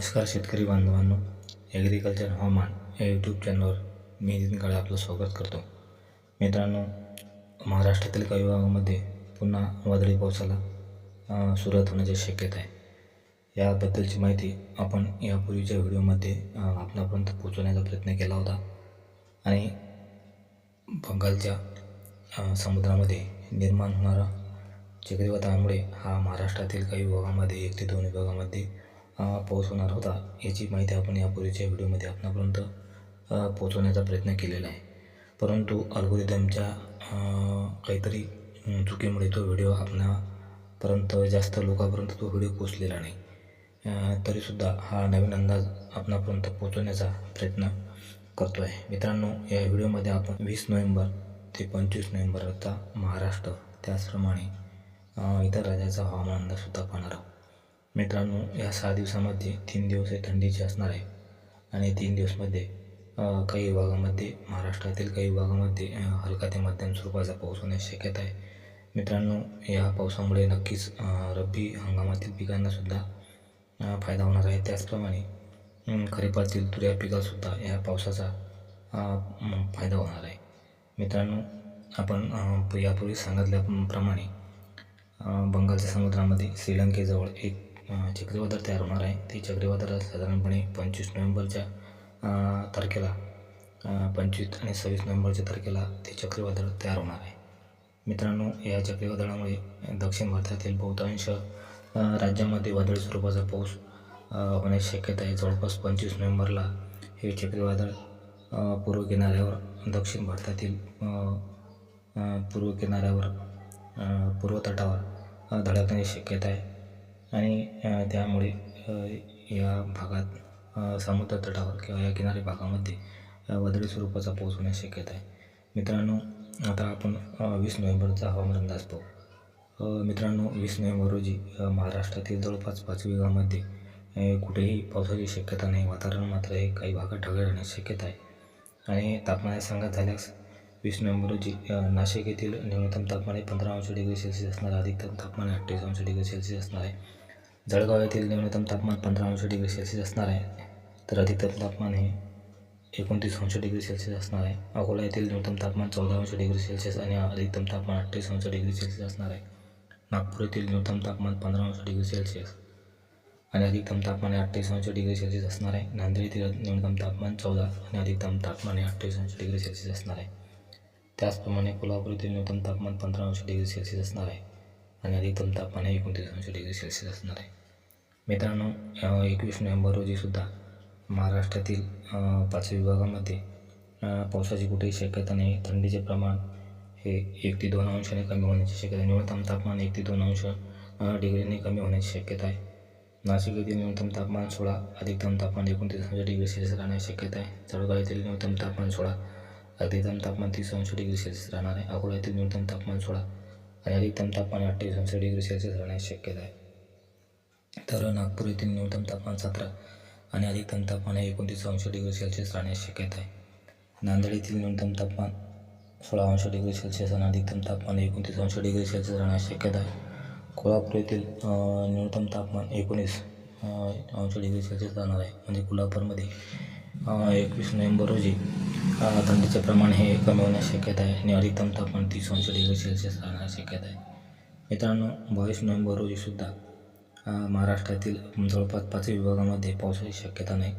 नमस्कार शेतकरी बांधवांनो ॲग्रिकल्चर हवामान या यूट्यूब चॅनलवर मी नितीन काळे आपलं स्वागत करतो. मित्रांनो महाराष्ट्रातील काही भागामध्ये पुन्हा वादळी पावसाला सुरुवात होण्याची शक्यता आहे. याबद्दलची माहिती आपण यापूर्वीच्या व्हिडिओमध्ये आपणापर्यंत पोहोचवण्याचा प्रयत्न केला होता. आणि बंगालच्या समुद्रामध्ये निर्माण होणारा चक्रीवादळामुळे हा महाराष्ट्रातील काही विभागामध्ये एक ते दोन विभागामध्ये पाऊस होणार होता याची माहिती आपण यापूर्वीच्या व्हिडिओमध्ये आपणापर्यंत पोचवण्याचा पोहोचवण्याचा प्रयत्न केलेला आहे. परंतु अल्गोरिदमच्या काहीतरी चुकीमुळे तो व्हिडिओ आपणापर्यंत जास्त लोकांपर्यंत तो व्हिडिओ पोचलेला नाही. तरीसुद्धा हा नवीन अंदाज आपणापर्यंत पोचवण्याचा प्रयत्न करतो आहे मित्रांनो या व्हिडिओमध्ये आपण वीस नोव्हेंबर ते पंचवीस नोव्हेंबरचा महाराष्ट्र त्याचप्रमाणे इतर राज्याचा हवामान अंदाजसुद्धा पाहणार आहोत. मित्रांनो या सहा दिवसामध्ये तीन दिवस हे थंडीचे असणार आहे. आणि तीन दिवसमध्ये काही विभागामध्ये महाराष्ट्रातील काही भागामध्ये हलका ते मध्यम स्वरूपाचा पाऊस होण्याची शक्यता आहे. मित्रांनो या पावसामुळे नक्कीच रब्बी हंगामातील पिकांनासुद्धा फायदा होणार आहे. त्याचप्रमाणे खरीपातील तुऱ्या पिकासुद्धा या पावसाचा फायदा होणार आहे. मित्रांनो आपण यापूर्वी सांगितल्याप्रमाणे बंगालच्या समुद्रामध्ये श्रीलंकेजवळ एक चक्रीवादळ तयार होणार आहे. ते चक्रीवादळ साधारणपणे पंचवीस नोव्हेंबरच्या तारखेला पंचवीस आणि सव्वीस नोव्हेंबरच्या तारखेला ते चक्रीवादळ तयार होणार आहे. मित्रांनो या चक्रीवादळामुळे दक्षिण भारतातील बहुतांश राज्यामध्ये वादळी स्वरूपाचा पाऊस होण्याची शक्यता आहे. जवळपास पंचवीस नोव्हेंबरला हे चक्रीवादळ पूर्व किनाऱ्यावर दक्षिण भारतातील पूर्व किनाऱ्यावर पूर्व तटावर धडकण्याची शक्यता आहे. आणि त्यामुळे या भागात समुद्र तटावर किंवा या किनारी भागामध्ये वादळी स्वरूपाचा पाऊस होण्यास शक्यता आहे. मित्रांनो आता आपण वीस नोव्हेंबरचा हवामान अंदाज पाहू. मित्रांनो वीस नोव्हेंबर रोजी महाराष्ट्रातील जवळपास पाच विभागामध्ये कुठेही पावसाची शक्यता नाही. वातावरण मात्र हे काही भागात ढगाळ राहण्याची शक्यता आहे. आणि तापमानात सांगत झाल्यास वीस नोव्हेंबर रोजी नाशिक येथील न्यूनतम तापमान हे पंधरा अंश डिग्री सेल्सिअस असणार अधिकतम तापमान हे अठ्ठावीस अंश डिग्री सेल्सिअस असणार आहे. जळगाव येथील न्यूनतम तापमान पंधरा अंश डिग्री सेल्सिअस असणार आहे. तर अधिकतम तापमान हे एकोणतीस अंश डिग्री सेल्सिअस असणार आहे. अकोला येथील न्यूनतम तापमान चौदा अंश डिग्री सेल्सिअस आणि अधिकतम तापमान अठ्ठावीस अंश डिग्री सेल्सिअस असणार आहे. नागपूर येथील न्यूनतम तापमान पंधरा अंश डिग्री सेल्सिअस आणि अधिकतम तापमान हे अठ्ठावीस अंश डिग्री सेल्सिअस असणार आहे. नांदेड येथील न्यूनतम तापमान चौदा आणि अधिकतम तापमान हे अठ्ठावीस अंश डिग्री सेल्सिअस असणार आहे. त्याचप्रमाणे कोल्हापूर येथील न्यूनतम तापमान पंधरा अंश डिग्री सेल्सिअस असणार आहे आणि अधिकतम तापमान हे एकोणतीस अंश डिग्री सेल्सिअस असणार आहे. मित्रांनो एकवीस नोव्हेंबर रोजीसुद्धा महाराष्ट्रातील पाच विभागामध्ये पावसाची कुठेही शक्यता नाही. थंडीचे प्रमाण हे एक ते दोन अंशाने कमी होण्याची शक्यता आहे. न्यूनतम तापमान एक ते दोन अंश डिग्रीने कमी होण्याची शक्यता आहे. नाशिक येथील न्यूनतम तापमान सोळा अधिकतम तापमान एकोणतीस अंश डिग्री सेल्सिअस राहण्याची शक्यता आहे. जळगाव येथील न्यूनतम तापमान सोळा अधिकतम तापमान तीस अंश डिग्री सेल्सिअस राहणार आहे. अकोला येथील न्यूनतम तापमान सोळा आणि अधिकतम तापमान अठ्ठावीस अंश डिग्री सेल्सिअस राहण्याची शक्यता आहे. तर नागपूर येथील न्यूनतम तापमान सतरा आणि अधिकतम तापमान हे एकोणतीस अंश डिग्री सेल्सिअस राहण्याची शक्यता आहे. नांदेड येथील न्यूनतम तापमान सोळा अंश डिग्री सेल्सिअस आणि अधिकतम तापमान एकोणतीस अंश डिग्री सेल्सिअस राहण्याची शक्यता आहे. कोल्हापूर येथील न्यूनतम तापमान एकोणीस अंश डिग्री सेल्सिअस राहणार आहे. म्हणजे कोल्हापूरमध्ये एकवीस नोव्हेंबर रोजी थंडीचे प्रमाण हे कमी होण्याची शक्यता आहे आणि अधिकतम तापमान तीस अंश डिग्री सेल्सिअस राहण्याची शक्यता आहे. मित्रांनो बावीस नोव्हेंबर रोजीसुद्धा महाराष्ट्रातील जवळपास पाच विभागामध्ये पावसाची शक्यता नाही.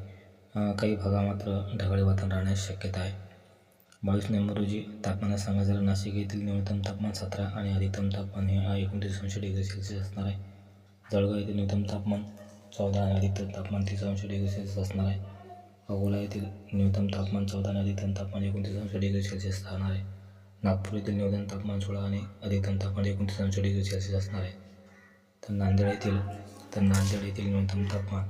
काही भागा मात्र ढगाळी वातावरण राहण्याची शक्यता आहे. बावीस नोव्हेंबर रोजी तापमानात सांगायचं झालं नाशिक येथील न्यूनतम तापमान सतरा आणि अधिकतम तापमान हे एकोणतीस अंश डिग्री सेल्सिअस असणार आहे. जळगाव येथील न्यूनतम तापमान चौदा आणि अधिकतम तापमान तीस अंश डिग्री सेल्सिअस असणार आहे. अकोला येथील न्यूनतम तापमान चौदा आणि अधिकतम तापमान एकोणतीस अंश डिग्री सेल्सिअस राहणार आहे. नागपूर येथील न्यूनतम तापमान सोळा आणि अधिकतम तापमान एकोणतीस अंश डिग्री सेल्सिअस असणार आहे. तर नांदेड येथील तर नांदेड येथील न्यूनतम तापमान.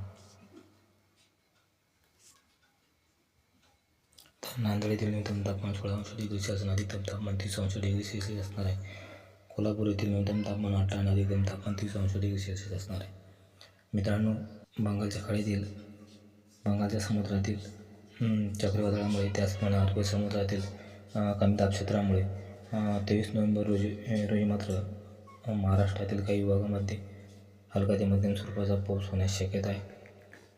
तर नांदेड येथील न्यूनतम तापमान सोळा अंश डिग्री सेल्सिअस अधिकतम तापमान तीस अंश डिग्री सेल्सिअस असणार आहे. कोल्हापूर येथील न्यूनतम तापमान अठरा आणि अधिकतम तापमान तीस अंश डिग्री सेल्सिअस असणार आहे. मित्रांनो बंगालच्या खाडीतील बंगालच्या समुद्रातील चक्रीवादळामुळे त्याचप्रमाणे अरबी समुद्रातील कमी दाब क्षेत्रामुळे तेवीस नोव्हेंबर रोजी रोजी मात्र महाराष्ट्रातील काही विभागामध्ये हलका ते मध्यम स्वरूपाचा पाऊस होण्याची शक्यता आहे.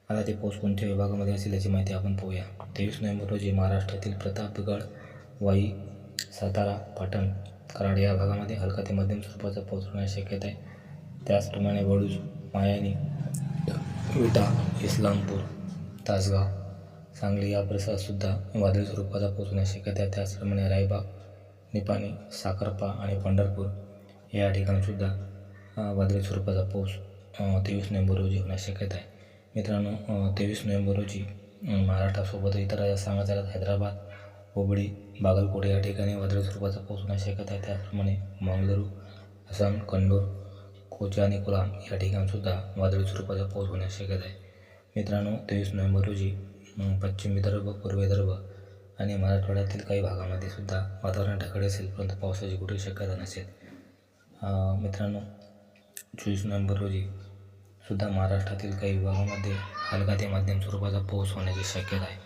आता ते पाऊस कोणत्या विभागामध्ये असेल याची माहिती आपण पाहूया. तेवीस नोव्हेंबर रोजी महाराष्ट्रातील प्रतापगड वाई सातारा पाटण कराड या भागामध्ये हलका ते मध्यम स्वरूपाचा पाऊस होण्याची शक्यता आहे. त्याचप्रमाणे वडूज मायानी विटा इस्लामपूर तासगाव सांगली या परिसरातसुद्धा वादळी स्वरूपाचा पाऊस होण्याची शक्यता आहे. त्याचप्रमाणे रायबाग निपाणी साखरपा आणि पंढरपूर या ठिकाणीसुद्धा वादळी स्वरूपाचा पाऊस तेवीस नोव्हेंबर रोजी होण्याची शक्यता आहे. मित्रांनो तेवीस नोव्हेंबर रोजी महाराष्ट्रासोबत इतर राज्यात सांगायचं हैदराबाद हुबळी बागलकोट या ठिकाणी वादळी स्वरूपाचा पाऊस होण्याची शक्यता आहे. त्याचप्रमाणे मंगळुरू हसन कंडूर कोची आणि कोलाम या ठिकाणीसुद्धा वादळी स्वरूपाचा पाऊस होण्याची शक्यता आहे. मित्रांनो तेवीस नोव्हेंबर रोजी पश्चिम विदर्भ पूर्व विदर्भ आणि मराठवाड्यातील काही भागामध्ये सुद्धा वातावरण ढगाळ असेल परंतु पावसाची कुठेही शक्यता नसेल. मित्रांनो चोवीस नोव्हेंबर रोजी सुद्धा महाराष्ट्रातील काही विभागामध्ये हलका ते मध्यम स्वरूपाचा पाऊस होण्याची शक्यता आहे.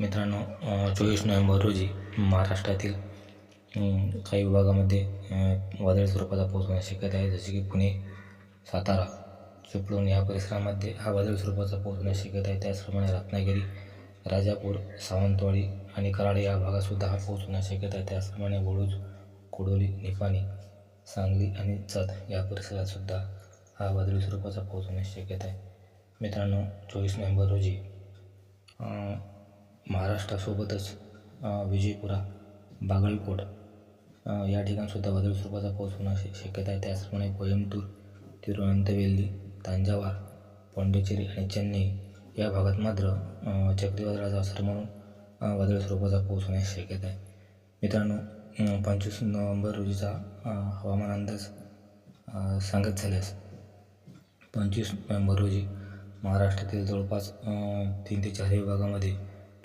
मित्रांनो चोवीस नोव्हेंबर रोजी महाराष्ट्रातील काही विभागामध्ये वादळी स्वरूपाचा पाऊस होण्याची शक्यता आहे. जसे की पुणे सातारा चिपळूण या परिसरामध्ये हा वादळी स्वरूपाचा पाऊस होण्याची शक्यता आहे. त्याचप्रमाणे रत्नागिरी राजापूर सावंतवाडी आणि कराड या भागातसुद्धा हा पाऊस होण्याची शक्यता आहे. त्याचप्रमाणे वडूज कुडोली निपाणी सांगली आणि चत या परिसरातसुद्धा हा वादळी स्वरूपाचा पाऊस होण्याची शक्यता आहे. मित्रांनो चोवीस नोव्हेंबर रोजी महाराष्ट्रासोबतच विजयपुरा बागलकोट या ठिकाणसुद्धा वादळी स्वरूपाचा पाऊस होण्याची शक्यता आहे. त्याचप्रमाणे कोयमतूर तिरुवनंतवेली तांजावार पोंडिचेरी आणि चेन्नई या भागात मात्र चक्रीवादळाचा असर म्हणून वादळी स्वरूपाचा पाऊस होण्याची शक्यता आहे. मित्रांनो पंचवीस नोव्हेंबर रोजीचा हवामान अंदाज सांगत झाल्यास. पंचवीस नोव्हेंबर रोजी महाराष्ट्रातील जवळपास तीन ते चार विभागामध्ये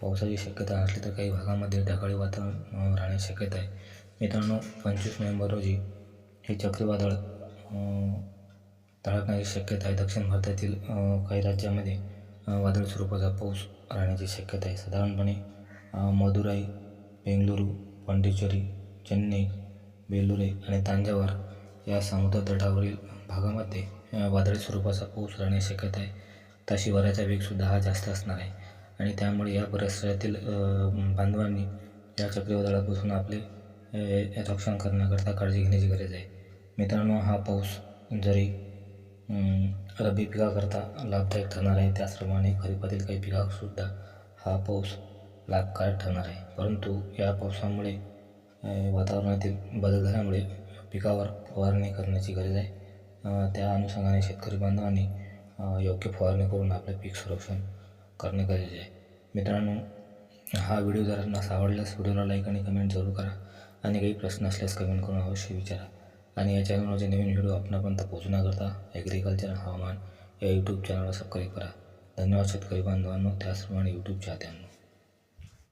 पावसाची शक्यता असली तर काही भागामध्ये ढगाळी वातावरण राहण्याची शक्यता आहे. मित्रांनो पंचवीस नोव्हेंबर रोजी हे चक्रीवादळ तळकण्याची शक्यता आहे. दक्षिण भारतातील काही राज्यामध्ये वादळ स्वरूपाचा पाऊस राहण्याची शक्यता आहे. साधारणपणे मदुराई बेंगलुरू पाँडिचेरी चेन्नई बेलुरे आणि तांजावर या समुद्र तटावरील भागामध्ये वादळी स्वरूपाचा पाऊस राहण्याची शक्यता आहे. तशी वाऱ्याचा वेगसुद्धा हा जास्त असणार आहे. आणि त्यामुळे या परिसरातील बांधवांनी या चक्रीवादळापासून आपले रक्षण करण्याकरता काळजी घेण्याची गरज आहे. मित्रांनो हा पाऊस जरी रब्बी पिकाकरता लाभदायक ठरणार आहे त्याचप्रमाणे खरीपातील काही पिकासुद्धा हा पाऊस लाभकारक ठरणार आहे. परंतु या पावसामुळे वातावरणातील बदल झाल्यामुळे पिकावर फवारणी करण्याची गरज आहे. त्या अनुषंगाने शेतकरी बांधवांनी योग्य फवारणी करून आपले पीक संरक्षण करणे गरजेचे आहे. मित्रांनो हा व्हिडिओ जर आपणास आवडल्यास व्हिडिओला लाईक आणि कमेंट जरूर करा. आणि काही प्रश्न असल्यास कमेंट करून अवश्य विचारा. आणि या चॅनलवरचे नवीन व्हिडिओ आपणापर्यंत पोहोचण्याकरता ॲग्रिकल्चर हवामान या यूट्यूब चॅनलला सबस्क्राईब करा. धन्यवाद शेतकरी बांधवांनो. त्याचप्रमाणे यूट्यूब चाहत्यांना